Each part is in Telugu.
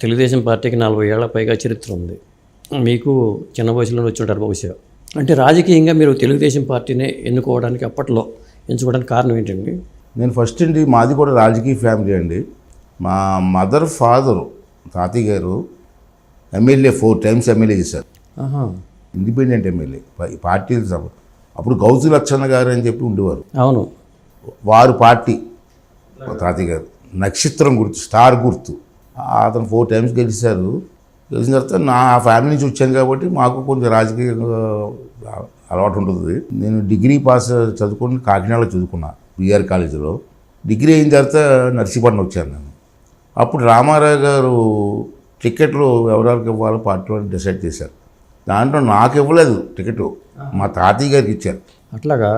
తెలుగుదేశం పార్టీకి నలభై ఏళ్ళ పైగా చరిత్ర ఉంది. మీకు చిన్న వయసులోనే వచ్చి ఉంటారు బహుశా అంటే రాజకీయంగా మీరు తెలుగుదేశం పార్టీనే ఎన్నుకోవడానికి అప్పట్లో ఎంచుకోవడానికి కారణం ఏంటండి? నేను ఫస్ట్ అండి మాది కూడా రాజకీయ ఫ్యామిలీ అండి. మా మదర్ ఫాదరు తాతయ్య గారు ఎమ్మెల్యే ఫోర్ టైమ్స్ ఎమ్మెల్యే చేశారు. Independent MLA. పార్టీ అప్పుడు గౌతు లక్షణ గారు అని చెప్పి ఉండేవారు. అవును. వారు పార్టీ. తాతయ్య గారు. నక్షత్రం గుర్తు స్టార్ గుర్తు. అతను ఫోర్ టైమ్స్ గెలిచారు. గెలిచిన తర్వాత నా ఫ్యామిలీ నుంచి వచ్చాను కాబట్టి మాకు కొంచెం రాజకీయ అలవాటు ఉంటుంది. నేను డిగ్రీ పాస్ చదువుకుని కాకినాడలో చదువుకున్నా బీఆర్ కాలేజీలో. డిగ్రీ అయిన తర్వాత నర్సీపట్నం వచ్చాను నేను. అప్పుడు రామారావు గారు టికెట్లు ఎవరెవరికి ఇవ్వాలో పార్టీ వాళ్ళు డిసైడ్ చేశారు. దాంట్లో నాకు ఇవ్వలేదు టికెట్ మా తాతయ్య గారికి ఇచ్చారు. అట్లాగా?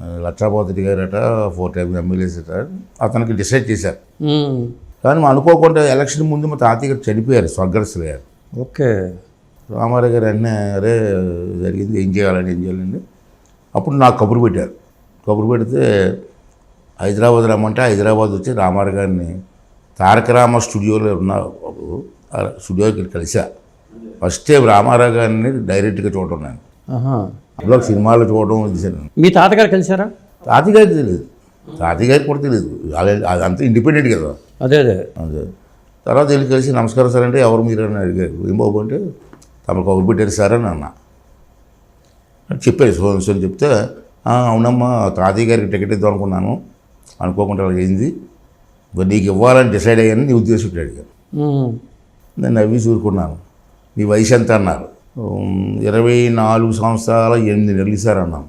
లక్షాపోతి గారట ఫోర్ టైమ్స్ ఎమ్మెల్యేస్ అట అతనికి డిసైడ్ చేశారు. కానీ అనుకోకుండా ఎలక్షన్ ముందు మా తాతయ్య గారు చనిపోయారు స్వర్గస్థులయ్యారు. ఓకే. రామారావు గారు అన్నీ అరే జరిగింది ఏం చేయాలని ఏం చేయాలండి అప్పుడు నాకు కబురు పెట్టారు. కబురు పెడితే హైదరాబాద్ రమ్మంటే హైదరాబాద్ వచ్చి రామారావు గారిని తారక రామ స్టూడియోలో ఉన్న అప్పుడు ఆ స్టూడియోకి కలిసా ఫస్ట్ టైం రామారావు గారిని డైరెక్ట్గా చూడటం నేను. అందులో సినిమాలో చూడడం చేశాను మీ తాతగారు కలిసారా తాతయ్య గారికి తెలియదు తాతయ్య గారికి కూడా తెలియదు వాళ్ళ- అదంతా ఇండిపెండెంట్ కదా. అదే అదే. అదే. తర్వాత వెళ్ళి కలిసి నమస్కారం సార్ అంటే ఎవరు మీరు అని అడిగారు. ఏం బాబు అంటే తమకు కబురు పెట్టారు సార్ అని అన్న. అని చెప్పారు. సో అని చెప్తే "ఆ, అవునమ్మా తాతయ్య గారికి టికెట్ ఇద్దాం అనుకున్నాను. అనుకోకుండా అలా అయింది. మరి నీకు ఇవ్వాలని డిసైడ్ అయ్యాను నీ ఉద్దేశం ఏంటి?" అడిగాను నేను నవ్వి చూరుకున్నాను నీ వయసు ఎంత అన్నారు. "ఉమ్, ఇరవై నాలుగు సంవత్సరాల ఎనిమిది నెలలు సార్ అన్నాను.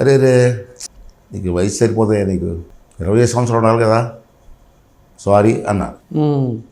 అరే రే నీకు వయసు సరిపోతాయా నీకు ఇరవై సంవత్సరాలు ఉండాలి కదా. సారీ అన్నారు